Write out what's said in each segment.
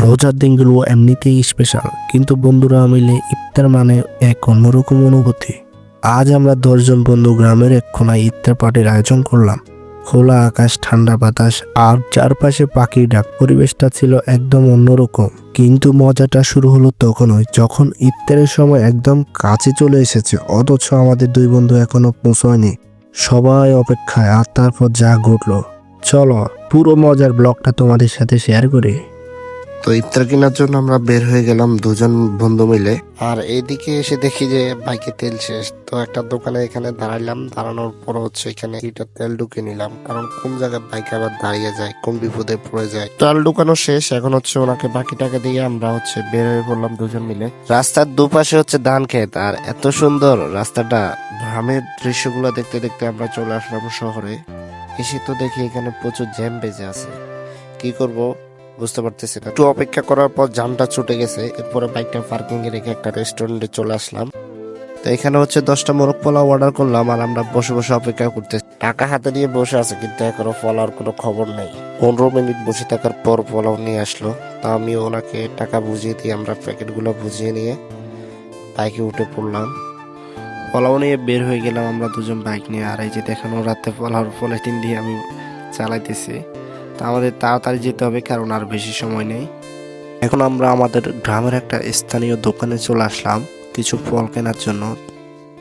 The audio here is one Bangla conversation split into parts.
রোজার দিনগুলো এমনিতেই স্পেশাল কিন্তু বন্ধুরা, মিলে ইফতার মানে এক অন্যরকম অনুভূতি। আজ আমরা দশজন বন্ধু গ্রামের এক কোনায় ইফতার পার্টির আয়োজন করলাম। খোলা আকাশ, ঠান্ডা বাতাস, আর চারপাশে পাখির ডাক। পরিবেশটা ছিল একদম অন্যরকম। কিন্তু মজাটা শুরু হলো তখনই, যখন ইফতারের সময় একদম কাছে চলে এসেছে। অথচ আমাদের দুই বন্ধু এখনও পৌঁছয়নি। সবাই অপেক্ষায়, আর তারপর যা ঘটলো। চলো, পুরো মজার ব্লগটা তোমাদের সাথে শেয়ার করি। তো ইফতার কেনার জন্য আমরা বের হয়ে গেলাম দুজন বন্ধু মিলে। আর এইদিকে এসে দেখি যে বাইকে তেল শেষ। তো একটা দোকানে এখানে দাঁড়াইলাম। দাঁড়ানোর পর হচ্ছে এখানে লিটার তেল ঢুকে নিলাম। কারণ কোন জায়গায় বাইকে আবার দাঁড়িয়ে যায়, কোন বিপদে পড়ে যায়। তেল ঢুকানো শেষ। এখন হচ্ছে ওনাকে বাকি টাকা দিয়ে আমরা হচ্ছে বের হয়ে পড়লাম দুজন মিলে। রাস্তার দুপাশে হচ্ছে ধান ক্ষেত। আর এত সুন্দর রাস্তাটা। গ্রামের দৃশ্যগুলো দেখতে দেখতে আমরা চলে আসলাম শহরে। এসে তো দেখি এখানে প্রচুর জ্যাম বেজে আছে। কি করব? বুঝতে পারতেছি না। একটু অপেক্ষা করার পর জামটা ছুটে গেছে, এরপরে বাইকটা পার্কিং এ রেখে একটা রেস্টুরেন্টে চলে আসলাম। তো এখানে হচ্ছে দশটা মোরগ পোলাও অর্ডার করলাম আর আমরা বসে বসে অপেক্ষা করতেছি। টাকা হাতে নিয়ে বসে আছে, কিন্তু এখনও পোলাওর কোনো খবর নেই। পনেরো মিনিট বসে থাকার পর পোলাও নিয়ে আসলো। তা আমি ওনাকে টাকা বুঝিয়ে দিয়ে আমরা প্যাকেটগুলো বুঝিয়ে নিয়ে বাইকে উঠে পড়লাম। পোলাও নিয়ে বের হয়ে গেলাম আমরা দুজন বাইক নিয়ে। আর এই যে দেখানো রাতে পোলাওর পলিথিন দিয়ে আমি চালাইতেছি। আমাদের তাড়াতাড়ি যেতে হবে, কারণ আর বেশি সময় নেই। এখন আমরা আমাদের গ্রামের একটা স্থানীয় দোকানে চলে আসলাম কিছু ফল কেনার জন্য।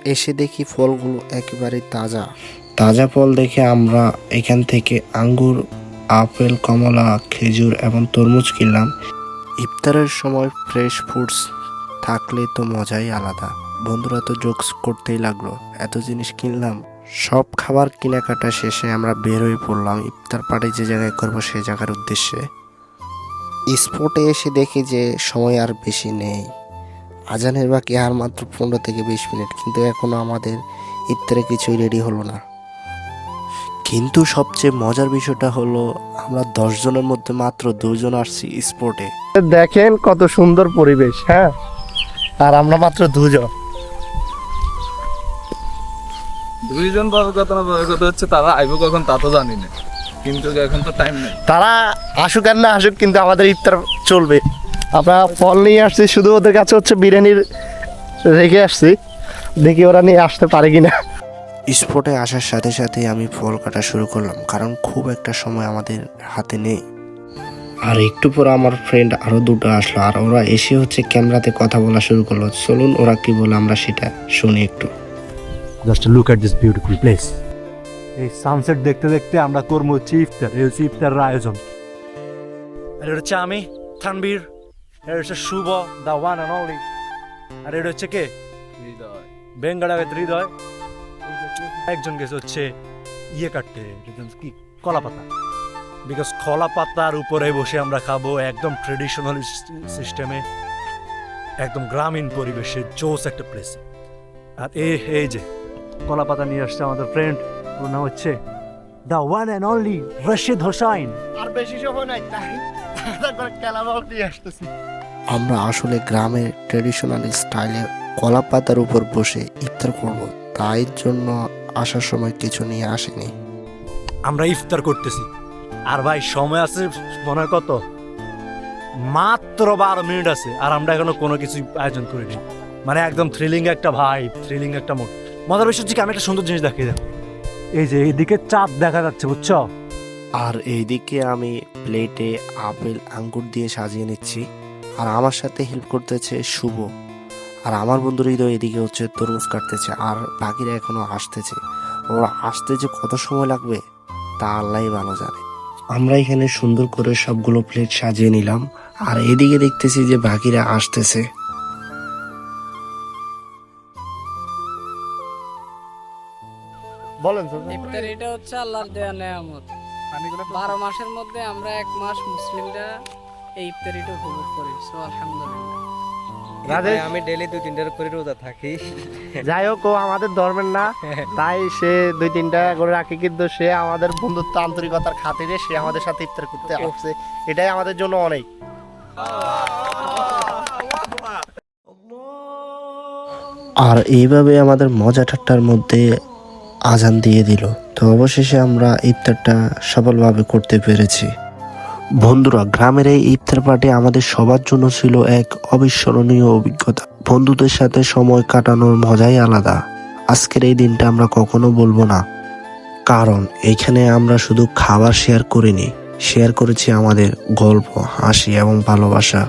এসে দেখি ফলগুলো একেবারে তাজা। তাজা ফল দেখে আমরা এখান থেকে আঙ্গুর, আপেল, কমলা, খেজুর এবং তরমুজ কিনলাম। ইফতারের সময় ফ্রেশ ফ্রুটস থাকলে তো মজাই আলাদা। বন্ধুরা তো জোকস করতেই লাগল, এত জিনিস কিনলাম। সব খাবার কেনাকাটা শেষে আমরা বের হয়ে পড়লাম। ইফতার পার্টি যে জায়গায় করব সেই জায়গার উদ্দেশ্যে। স্পটে এসে দেখি যে সময় আর বেশি নেই। আজানের বাকি আর মাত্র পনেরো থেকে বিশ মিনিট, কিন্তু এখনও আমাদের ইফতারে কিছুই রেডি হলো না। কিন্তু সবচেয়ে মজার বিষয়টা হলো, আমরা দশজনের মধ্যে মাত্র দুজন আসছি স্পটে। দেখেন কত সুন্দর পরিবেশ হ্যাঁ? আর আমরা মাত্র দুজন। দুইজন বড় কথা না বড় কথা হচ্ছে তারা আইব কখন তা তো জানি না। কিন্তু এখন তো টাইম নেই। তারা আসুক আর না আসুক কিন্তু আমাদের ইফতার চলবে। আমরা ফল নিয়ে আসছি শুধু ওদের কাছে হচ্ছে বিরিয়ানির রেখে আসছি। দেখি ওরা নিয়ে আসতে পারে কিনা। স্পটে আসার সাথে সাথে আমি ফল কাটা শুরু করলাম কারণ খুব একটা সময় আমাদের হাতে নেই। আর একটু পর আমার ফ্রেন্ড আরও দুটো আসলো আর ওরা এসে হচ্ছে ক্যামেরাতে কথা বলা শুরু করল। চলুন ওরা কি বলে আমরা সেটা শুনি একটু। Just look at this beautiful place এই সানসেট দেখতে দেখতে আমরা করব হচ্ছে ইফতার এই হচ্ছে ইফতারের আয়োজন। আর এটা হচ্ছে আমি থানবীর এটা হচ্ছে Shuvo the one and only আর এটা হচ্ছে কে? বেঙ্গাড়াবে হৃদয়। একজন গেছে হচ্ছে ইয়ে কাটতে এটা কি? কলা পাতা বিকজ কলা পাতার উপরে বসে আমরা খাব একদম ট্রেডিশনাল সিস্টেমে একদম গ্রামীণ পরিবেশে জোস একটা প্লেস আর এই এই যে কলা পাতা নিয়ে আসছে আমাদের ফ্রেন্ড ওর নাম হচ্ছে the one and only Rashid Hossain আর বেশি সময় নাই তাই খেলা বল নিয়ে আসতেছি। আমরা আসলে গ্রামের ট্রেডিশনাল স্টাইলে কলা পাতার উপর বসে ইফতার করব তাই জন্য আসার সময় কিছু নিয়ে আসেনি। আমরা ইফতার করতেছি। আর ভাই সময় আছে মনে কত? মাত্র বারো মিনিট আছে আর আমরা এখনও কোনো কিছু আয়োজন করিনি। মানে একদম থ্রিলিং একটা ভাই থ্রিলিং একটা মোড মজার বিষয় আমি একটা সুন্দর জিনিস দেখিয়ে দেখো এই যে এইদিকে চাঁদ দেখা যাচ্ছে, বুঝছ? আর এইদিকে আমি প্লেটে আপেল, আঙ্গুর দিয়ে সাজিয়ে নিচ্ছি। আর আমার সাথে হেল্প করতেছে শুভ। আর আমার বন্ধু হৃদয় এদিকে হচ্ছে তরমুজ কাটতেছে, আর বাকিরা এখনও আসতেছে। ওরা আসতে যে কত সময় লাগবে, তা আল্লাহ ভালো জানে। আমরা এখানে সুন্দর করে সবগুলো প্লেট সাজিয়ে নিলাম, আর এদিকে দেখতেছি যে বাকিরা আসতেছে। বলেন ইফতার এটা হচ্ছে আল্লাহর দেয়া নেয়ামত। বারো মাসের মধ্যে আমরা এক মাস মুসলিমরা এই ইফতারিটা উপভোগ করি সো আলহামদুলিল্লাহ। আমি ডেলি দুই তিনটার করে রোজা থাকি। যাই হোক ও আমাদের ধর্মের না তাই সে দুই তিনটা করে রাখে কিন্তু সে আমাদের বন্ধুত্ব আন্তরিকতার খাতিরে সে আমাদের সাথে ইফতার করতে আসছে। এটাই আমাদের জন্য অনেক। আর এইভাবে আমাদের মজা ঠাট্টার মধ্যে আজান দিয়ে দিল। তো অবশেষে আমরা ইফতারটা সফলভাবে করতে পেরেছি। বন্ধুরা, গ্রামের এই ইফতার পার্টি আমাদের সবার জন্য ছিল এক অবিস্মরণীয় অভিজ্ঞতা। বন্ধুদের সাথে সময় কাটানোর মজাই আলাদা। আজকের এই দিনটা আমরা কখনো বলব না। কারণ এইখানে আমরা শুধু খাবার শেয়ার করিনি শেয়ার করেছি আমাদের গল্প, হাসি এবং ভালোবাসা।